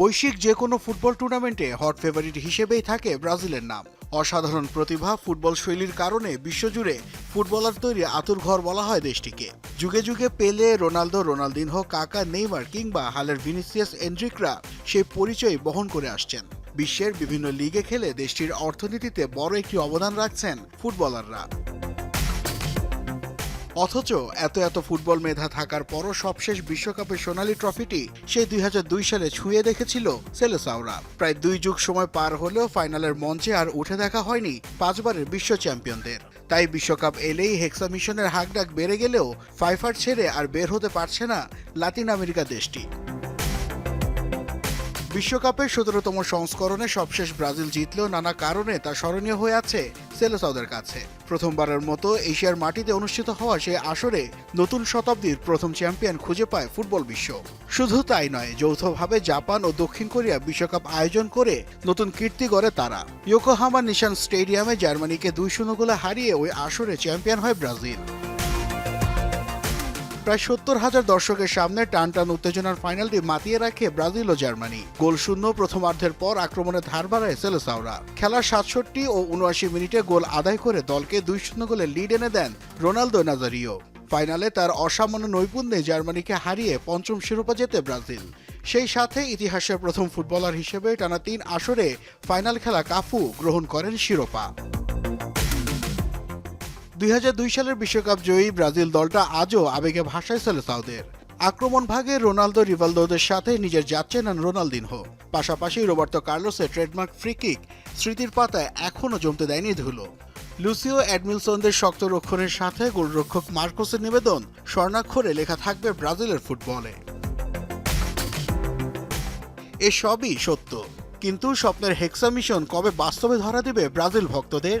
বৈশ্বিক যে কোনো ফুটবল টুর্নামেন্টে হট ফেভারিট হিসেবেই থাকে ব্রাজিলের নাম। অসাধারণ প্রতিভা ফুটবল শৈলীর কারণে বিশ্বজুড়ে ফুটবলার তৈরি আতুরঘর বলা হয় দেশটিকে। যুগে যুগে পেলে, রোনালদো, রোনালদিনহো, কাকা, নেইমার কিংবা হালের ভিনিসিয়াস এন্ড্রিকরা সেই পরিচয় বহন করে আসছেন। বিশ্বের বিভিন্ন লিগে খেলে দেশটির অর্থনীতিতে বড় একটি অবদান রাখছেন ফুটবলাররা। অথচ এত এত ফুটবল মেধা থাকার পরও সবশেষ বিশ্বকাপের সোনালি ট্রফিটি সেই দুই সালে ছুঁয়ে দেখেছিল সেলেসাওরা। প্রায় দুই যুগ সময় পার হলেও ফাইনালের মঞ্চে আর উঠে দেখা হয়নি পাঁচবারের বিশ্ব চ্যাম্পিয়নদের। তাই বিশ্বকাপ এলেই হেক্সা মিশনের হাকডাক বেড়ে গেলেও ফাইফার ছেড়ে আর বের হতে পারছে না লাতিন আমেরিকা দেশটি। বিশ্বকাপের সতেরোতম সংস্করণে সবশেষ ব্রাজিল জিতলেও নানা কারণে তা স্মরণীয় হয়ে আছে সেলেসাওদের কাছে। প্রথমবারের মতো এশিয়ার মাটিতে অনুষ্ঠিত হওয়া সেই আসরে নতুন শতাব্দীর প্রথম চ্যাম্পিয়ন খুঁজে পায় ফুটবল বিশ্ব। শুধু তাই নয়, যৌথভাবে জাপান ও দক্ষিণ কোরিয়া বিশ্বকাপ আয়োজন করে নতুন কীর্তি গড়ে তারা। ইয়োকোহামা নিশান স্টেডিয়ামে জার্মানিকে দুই শূন্য গোলে হারিয়ে ওই আসরে চ্যাম্পিয়ন হয় ব্রাজিল। প্রায় সত্তর হাজার দর্শকের সামনে টান টান উত্তেজনার ফাইনালটি মাতিয়ে রাখে ব্রাজিল ও জার্মানি। গোল শূন্য প্রথমার্ধের পর আক্রমণে ধার বাড়ায় সেলেসাওরা। খেলার সাতষট্টি ও উনআশি মিনিটে গোল আদায় করে দলকে দুই শূন্য গোলে লিড এনে দেন রোনালদো নাজারিও। ফাইনালে তার অসামান্য নৈপুণ্যে জার্মানিকে হারিয়ে পঞ্চম শিরোপা জেতে ব্রাজিল। সেই সাথে ইতিহাসের প্রথম ফুটবলার হিসেবে টানা তিন আসরে ফাইনাল খেলা কাফু গ্রহণ করেন শিরোপা। দুই হাজার দুই সালের বিশ্বকাপ জয়ী ব্রাজিল দলটা আজও আবেগে ভাষায় সেলেসাওদের আক্রমণ ভাগে রোনালদো রিভালদোদের সাথে নিজের যাচ্ছে নেন রোনালদিনহো। পাশাপাশি রোবার্তো কার্লোসের ট্রেডমার্ক ফ্রিকিক স্মৃতির পাতায় এখনও জমতে দেয়নি ধুলো। লুসিও অ্যাডমিলসনদের শক্ত রক্ষণের সাথে গোলরক্ষক মার্কোসের নিবেদন স্বর্ণাক্ষরে লেখা থাকবে ব্রাজিলের ফুটবলে। এসবই সত্য। কিন্তু স্বপ্নের হেক্সা মিশন কবে বাস্তবে ধরা দেবে ব্রাজিল ভক্তদের?